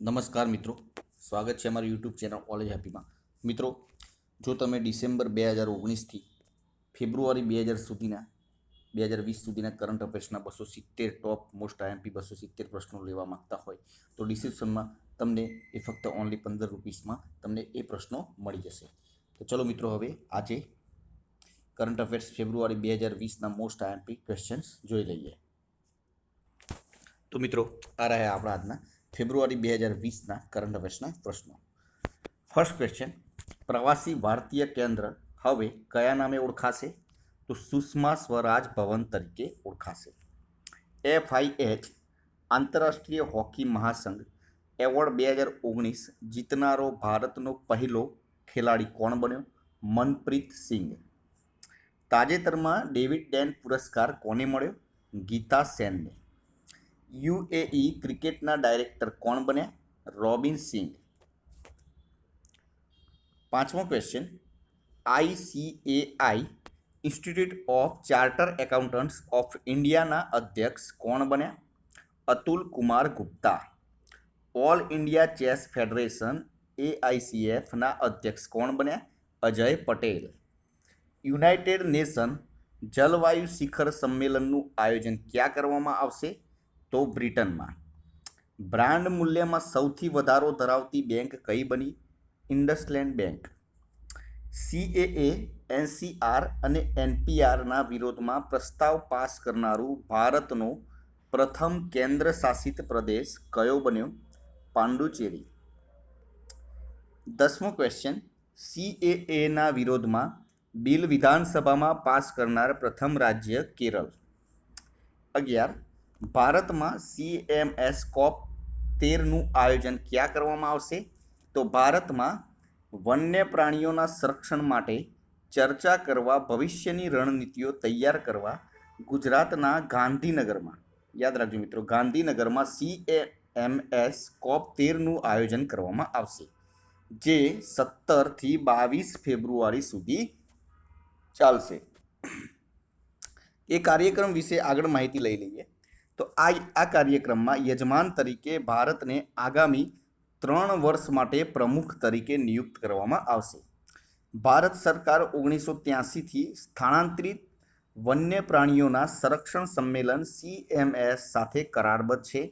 નમસ્કાર મિત્રો. સ્વાગત છે અમારી યુટ્યુબ ચેનલ કોલેજ હેપીમાં મિત્રો, જો તમે ડિસેમ્બર બે હજાર ઓગણીસથી ફેબ્રુઆરી બે હજાર સુધીના, બે હજાર વીસ સુધીના કરંટ અફેર્સના બસો સિત્તેર ટોપ મોસ્ટ આઈએમપી બસો સિત્તેર પ્રશ્નો લેવા માગતા હોય, તો ડિસ્ક્રિપ્શનમાં તમને એ ફક્ત ઓનલી પંદર રૂપીસમાં તમને એ પ્રશ્નો મળી જશે. તો ચલો મિત્રો, હવે આજે કરંટ અફેર્સ ફેબ્રુઆરી બે હજાર વીસના મોસ્ટ આઈએમપી ક્વેશ્ચન્સ જોઈ લઈએ. તો મિત્રો, આ રહ્યા આપણા આજના ફેબ્રુઆરી બે હજાર વીસના કરંટ અફેર્સના પ્રશ્નો. ફર્સ્ટ ક્વેશ્ચન પ્રવાસી ભારતીય કેન્દ્ર હવે કયા નામે ઓળખાશે? તો સુષ્મા સ્વરાજ ભવન તરીકે ઓળખાશે. એફઆઈએચ આંતરરાષ્ટ્રીય હોકી મહાસંઘ, એવોર્ડ બે હજાર ઓગણીસ જીતનારો ભારતનો પહેલો ખેલાડી કોણ બન્યો? મનપ્રીત સિંઘ. તાજેતરમાં ડેવિડ ડેન પુરસ્કાર કોને મળ્યો? ગીતા સેનને. યુએઈ ક્રિકેટના ડાયરેક્ટર કોણ બન્યા? રોબિન સિંઘ. પાંચમો question ICAI institute of chartered accountants of ઇન્ડિયાના અધ્યક્ષ કોણ બન્યા? Atul Kumar Gupta. All India chess federation એઆઈસીએફના અધ્યક્ષ કોણ બન્યા? અજય પટેલ. યુનાઇટેડ નેશન જલવાયુ શિખર સંમેલનનું આયોજન ક્યાં કરવામાં આવશે? તો બ્રિટનમાં. બ્રાન્ડ મૂલ્યમાં સૌથી વધારો ધરાવતી બેંક કઈ બની? ઇન્ડસલેન્ડ બેંક. સીએએ એનસીઆર અને એનપીઆરના વિરોધમાં પ્રસ્તાવ પાસ કરનારું ભારતનો પ્રથમ કેન્દ્ર શાસિત પ્રદેશ કયો બન્યો? પાંડુચેરી. દસમો ક્વેશ્ચન સીએએના વિરોધમાં બિલ વિધાનસભામાં પાસ કરનાર પ્રથમ રાજ્ય કેરળ. અગિયાર ભારતમાં સીએમએસ કોપ તેરનું આયોજન ક્યાં કરવામાં આવશે? તો ભારતમાં વન્ય પ્રાણીઓના સંરક્ષણ માટે ચર્ચા કરવા, ભવિષ્યની રણનીતિઓ તૈયાર કરવા ગુજરાતના ગાંધીનગરમાં. યાદ રાખજો મિત્રો, ગાંધીનગરમાં સીએએમએસ કોપ તેરનું આયોજન કરવામાં આવશે, જે સત્તરથી બાવીસ ફેબ્રુઆરી સુધી ચાલશે. એ કાર્યક્રમ વિશે આગળ માહિતી લઈ લઈએ. તો આ આ કાર્યક્રમમાં યજમાન તરીકે ભારતને આગામી ત્રણ વર્ષ માટે પ્રમુખ તરીકે નિયુક્ત કરવામાં આવશે. ભારત સરકાર ઓગણીસો ત્યાસીથી સ્થાનાંતરિત વન્ય પ્રાણીઓના સંરક્ષણ સંમેલન સીએમએસ સાથે કરારબદ્ધ છે.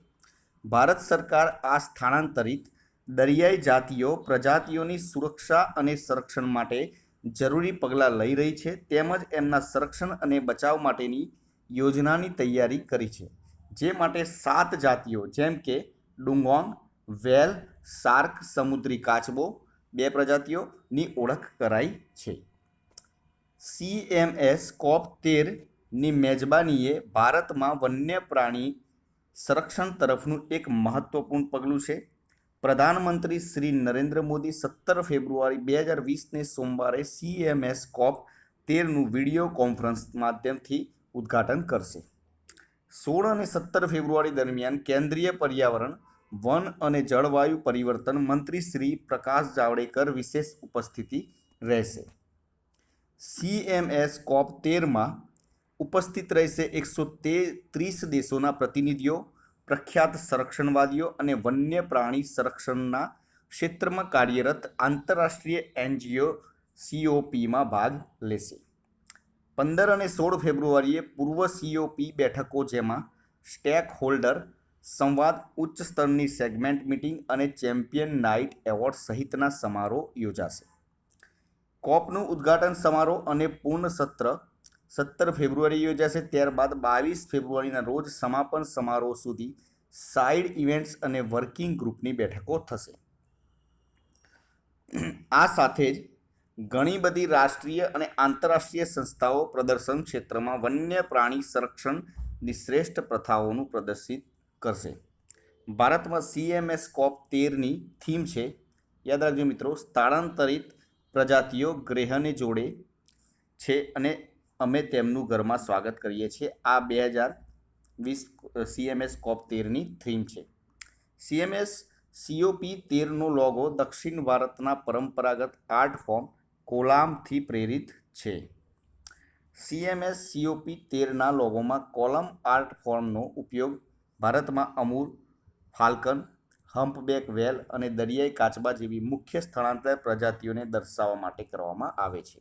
ભારત સરકાર આ સ્થાનાંતરિત દરિયાઈ જાતિઓ, પ્રજાતિઓની સુરક્ષા અને સંરક્ષણ માટે જરૂરી પગલાં લઈ રહી છે, તેમજ એમના સંરક્ષણ અને બચાવ માટેની યોજનાની તૈયારી કરી છે. જે માટે સાત જાતિઓ, જેમ કે ડુંગોંગ, વેલ શાર્ક સમુદ્રી કાચબો, બે પ્રજાતિઓની ઓળખ કરાઈ છે. સીએમએસ કોપ તેરની મેજબાનીએ ભારતમાં વન્ય પ્રાણી સંરક્ષણ તરફનું એક મહત્વપૂર્ણ પગલું છે. પ્રધાનમંત્રી શ્રી નરેન્દ્ર મોદી સત્તર ફેબ્રુઆરી બે હજાર વીસને સોમવારે સીએમએસ કોપ તેરનું વીડિયો કોન્ફરન્સ માધ્યમથી ઉદ્ઘાટન કરશે. સોળ અને સત્તર ફેબ્રુઆરી દરમિયાન કેન્દ્રીય પર્યાવરણ, વન અને જળવાયુ પરિવર્તન મંત્રી શ્રી પ્રકાશ જાવડેકર વિશેષ ઉપસ્થિતિ રહેશે. સીએમએસ કોપ તેરમાં ઉપસ્થિત રહેશે એકસો તે ત્રીસ દેશોના પ્રતિનિધિઓ, પ્રખ્યાત સંરક્ષણવાદીઓ અને વન્ય પ્રાણી સંરક્ષણના ક્ષેત્રમાં કાર્યરત આંતરરાષ્ટ્રીય એનજીઓ સીઓપીમાં ભાગ લેશે. પંદર અને સોળ ફેબ્રુઆરીએ પૂર્વ સીઓપી બેઠકો જેમાં સ્ટેક હોલ્ડર, સંવાદ ઉચ્ચ સ્તરની સેગમેન્ટ મિટિંગ અને ચેમ્પિયન નાઇટ એવોર્ડ સહિતના સમારોહ યોજાશે. કોપનું ઉદ્ઘાટન સમારોહ અને પૂર્ણ સત્ર સત્તર ફેબ્રુઆરી યોજાશે. ત્યારબાદ બાવીસ ફેબ્રુઆરીના રોજ સમાપન સમારોહ સુધી સાઇડ ઇવેન્ટ્સ અને વર્કિંગ ગ્રુપની બેઠકો થશે. આ સાથે જ ઘણી બધી રાષ્ટ્રીય અને આંતરરાષ્ટ્રીય સંસ્થાઓ પ્રદર્શન ક્ષેત્રમાં વન્ય પ્રાણી સંરક્ષણની શ્રેષ્ઠ પ્રથાઓનું પ્રદર્શિત કરશે. ભારતમાં સીએમએસ કોપ તેરની થીમ છે. યાદ રાખજો મિત્રો, સ્થળાંતરિત પ્રજાતિઓ ગ્રહને જોડે છે અને અમે તેમનું ઘરમાં સ્વાગત કરીએ છીએ. આ બે હજાર વીસ સીએમએસ કોપ તેરની થીમ છે. સીએમએસ સીઓપી તેરનો લોગો દક્ષિણ ભારતના પરંપરાગત આર્ટ ફોર્મ કોલામથી પ્રેરિત છે. સીએમએસ સીઓપી તેરના લોગોમાં કોલમ આર્ટ ફોર્મનો ઉપયોગ ભારતમાં અમૂલ ફાલ્કન, હમ્પબેક વેલ અને દરિયાઈ કાચબા જેવી મુખ્ય સ્થળાંતર પ્રજાતિઓને દર્શાવવા માટે કરવામાં આવે છે.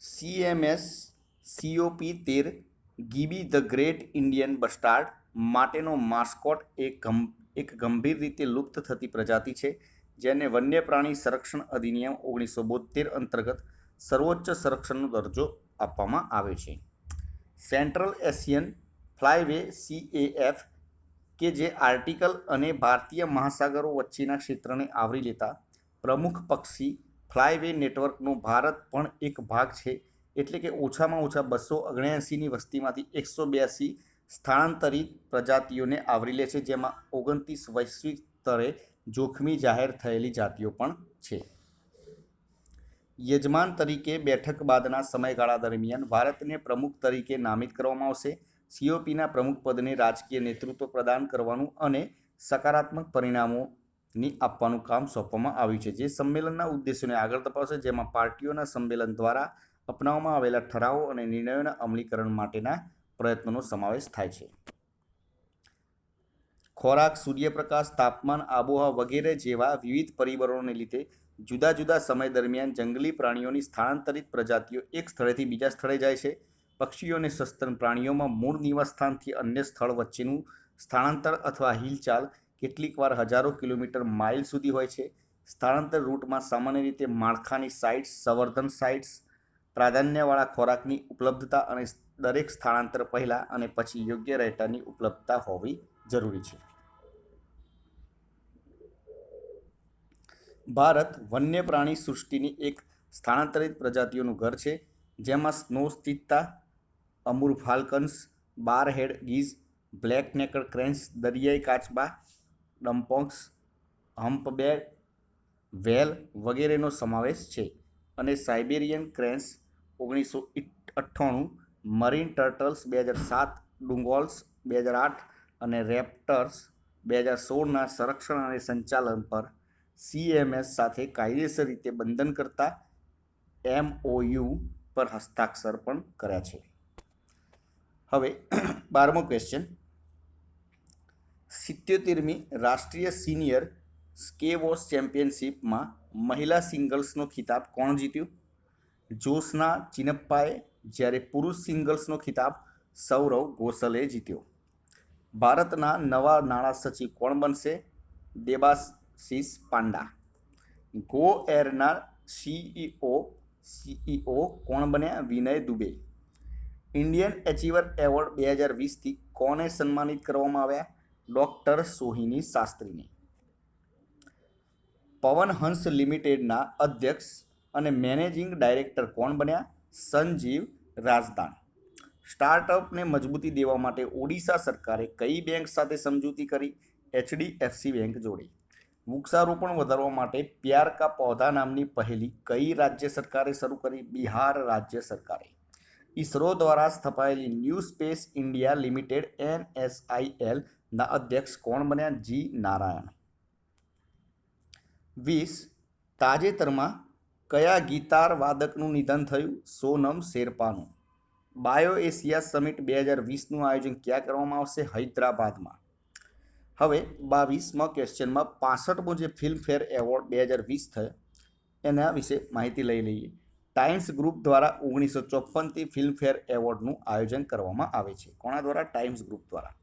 સીએમએસ સીઓપી તેર Gibi the great Indian bustard માટેનો માસ્કોટ એ એક ગંભીર રીતે લુપ્ત થતી પ્રજાતિ છે, જેને વન્ય પ્રાણી સંરક્ષણ અધિનિયમ ઓગણીસો બોતેર અંતર્ગત સર્વોચ્ચ સંરક્ષણનો દરજ્જો આપવામાં આવે છે. સેન્ટ્રલ એશિયન ફ્લાયવે સીએએફ કે જે આર્ટિકલ અને ભારતીય મહાસાગરો વચ્ચેના ક્ષેત્રને આવરી લેતા પ્રમુખ પક્ષી ફ્લાયવે નેટવર્કનો ભારત પણ એક ભાગ છે, એટલે કે ઓછામાં ઓછા બસો ઓગણ્યાસીની વસ્તીમાંથી એકસો બ્યાસી સ્થળાંતરિત પ્રજાતિઓને આવરી લે છે, જેમાં ઓગણત્રીસ વૈશ્વિક સ્તરે જોખમી જાહેર થયેલી જાતિઓ પણ છે. યજમાન તરીકે બેઠક બાદના સમયગાળા દરમિયાન ભારતને પ્રમુખ તરીકે નામિત કરવામાં આવશે. સીઓપીના પ્રમુખ પદને રાજકીય નેતૃત્વ પ્રદાન કરવાનું અને સકારાત્મક પરિણામોની આપવાનું કામ સોંપવામાં આવ્યું છે, જે સંમેલનના ઉદ્દેશોને આગળ તપાવશે જેમાં પાર્ટીઓના સંમેલન દ્વારા અપનાવવામાં આવેલા ઠરાવો અને નિર્ણયોના અમલીકરણ માટેના પ્રયત્નોનો સમાવેશ થાય છે. ખોરાક, સૂર્યપ્રકાશ, તાપમાન, આબોહવા વગેરે જેવા વિવિધ પરિબળોને લીધે જુદા જુદા સમય દરમિયાન જંગલી પ્રાણીઓની સ્થળાંતરિત પ્રજાતિઓ એક સ્થળેથી બીજા સ્થળે જાય છે. પક્ષીઓ અને સસ્તન પ્રાણીઓમાં મૂળ નિવાસસ્થાનથી અન્ય સ્થળ વચ્ચેનું સ્થળાંતર અથવા હિલચાલ કેટલીકવાર હજારો કિલોમીટર માઇલ સુધી હોય છે. સ્થળાંતર રૂટમાં સામાન્ય રીતે માળખાની સાઇટ્સ, સંવર્ધન સાઇટ્સ પ્રાધાન્યવાળા ખોરાકની ઉપલબ્ધતા અને દરેક સ્થળાંતર પહેલાં અને પછી યોગ્ય રહેઠાણની ઉપલબ્ધતા હોવી જરૂરી છે. ભારત વન્ય પ્રાણી સૃષ્ટિની એક સ્થળાંતરિત પ્રજાતિઓનું ઘર છે, જેમાં snow સ્થિતતા Amur falcons bar head geese black necked cranes, દરિયાઈ કાચબા, ડમ્પોક્સ, હમ્પબેર, વેલ વગેરેનો સમાવેશ છે અને સાઇબેરિયન ક્રેન્સ ઓગણીસો અઠ્ઠાણું મરીન ટર્ટલ્સ બે હજાર સાત ડુંગોલ્સ બે હજાર આઠ અને રેપ્ટર્સ બે હજાર સોળના સંરક્ષણ અને સંચાલન પર સીએમએસ સાથે કાયદેસર રીતે બંધન કરતા એમઓયુ પર હસ્તાક્ષર પણ કર્યા છે. હવે બારમો ક્વેશ્ચન સિત્યોતેરમી રાષ્ટ્રીય સિનિયર સ્કેવોસ ચેમ્પિયનશિપમાં મહિલા સિંગલ્સનો ખિતાબ કોણ જીત્યું? જોશના ચિનપ્પાએ જ્યારે પુરુષ સિંગલ્સનો ખિતાબ સૌરવ ઘોષલે જીત્યો. ભારતના નવા નાણાં સચિવ કોણ બનશે? દેબાશીષ પાંડા. ગો એરના સીઈઓ સીઈઓ કોણ બન્યા? Vinay Dube. Indian achiever award બે હજાર વીસથી કોને સન્માનિત કરવામાં આવ્યા? ડૉક્ટર સોહિની શાસ્ત્રીને. પવન હંસ લિમિટેડના અધ્યક્ષ અને મેનેજિંગ ડાયરેક્ટર કોણ બન્યા? સંજીવ રાજદાન. સ્ટાર્ટઅપને મજબૂતી દેવા માટે ઓડિશા સરકારે કઈ બેંક સાથે સમજૂતી કરી? એચડીએફસી બેંક જોડી. વૃક્ષારોપણ વધારવા માટે પ્યાર કા પૌધા નામની પહેલી કઈ રાજ્ય સરકારે શરૂ કરી? બિહાર રાજ્ય સરકારે. ઇસરો દ્વારા સ્થપાયેલી ન્યૂ સ્પેસ ઇન્ડિયા લિમિટેડ એનએસઆઈએલના અધ્યક્ષ કોણ બન્યા? જી નારાયણ. વીસ તાજેતરમાં કયા ગીતાર વાદકનું નિધન થયું? સોનમ શેરપાનું. બાયો એશિયા સમિટ બે હજાર વીસનું આયોજન ક્યાં કરવામાં આવશે? હૈદરાબાદમાં. હવે બાવીસમાં ક્વેશ્ચનમાં પાસઠમો જે ફિલ્મફેર એવોર્ડ બે હજાર વીસ થયો, એના વિશે માહિતી લઈ લઈએ. ટાઈમ્સ ગ્રુપ દ્વારા ઓગણીસો ચોપ્પનથી ફિલ્મફેર એવોર્ડનું આયોજન કરવામાં આવે છે. કોણા દ્વારા? ટાઈમ્સ ગ્રુપ દ્વારા.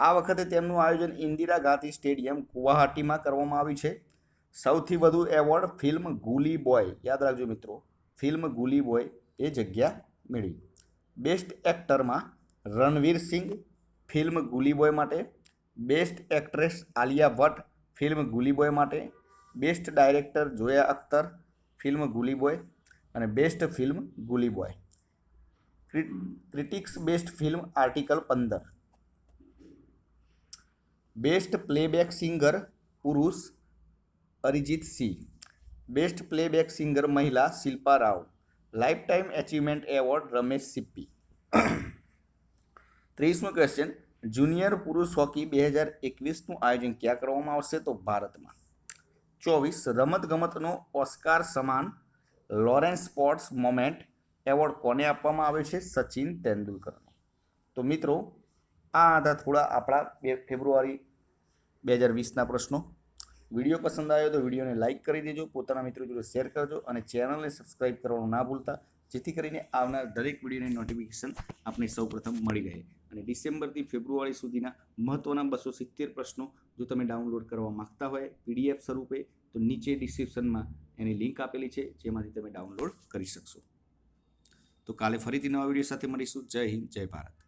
આ વખતે તેમનું આયોજન ઇન્દિરા ગાંધી સ્ટેડિયમ ગુવાહાટીમાં કરવામાં આવ્યું છે. સૌથી વધુ એવોર્ડ ફિલ્મ ગુલી બોય, યાદ રાખજો મિત્રો, ફિલ્મ ગુલી બોય એ જગ્યા મેળવી. બેસ્ટ એક્ટરમાં રણવીર સિંઘ ફિલ્મ ગુલી બોય માટે, best actress Alia Bhatt film Gully boy માટે, best director Zoya Akhtar film Gully boy અને best film Gully boy. Critics best film article પંદર. બેસ્ટ પ્લેબેક સિંગર પુરુષ Arijit Singh. Best playback singer મહિલા Shilpa Rao. Lifetime achievement award Ramesh Sippy. ત્રીસમું question. Junior પુરુષ hockey બે હજાર એકવીસનું આયોજન ક્યાં કરવામાં આવશે તો ભારતમાં? ચોવીસ. રમતગમતનો ઓસ્કાર સમાન લોરેન્સ સ્પોર્ટ્સ મોમેન્ટ એવોર્ડ કોને આપવામાં આવે છે? સચિન તેંડુલકરને. તો મિત્રો, આ હતા થોડા આપણા બે ફેબ્રુઆરી બે હજાર વીસના પ્રશ્નો. વીડિયો પસંદ આવ્યો તો વિડીયોને લાઇક કરી દેજો, પોતાના મિત્રો જોડે શેર કરજો અને ચેનલને સબસ્ક્રાઇબ કરવાનું ના ભૂલતા, જેથી કરીને આવનાર દરેક વિડીયોની નોટિફિકેશન આપને સૌપ્રથમ મળી રહે. અને ડિસેમ્બરથી ફેબ્રુઆરી સુધીના મહત્ત્વના બસો સિત્તેર પ્રશ્નો જો તમે ડાઉનલોડ કરવા માંગતા હોય પીડીએફ સ્વરૂપે, તો નીચે ડિસ્ક્રિપ્શનમાં એની લિંક આપેલી છે, જેમાંથી તમે ડાઉનલોડ કરી શકશો. તો કાલે ફરીથી નવા વીડિયો સાથે મળીશું. જય હિન્દ, જય ભારત.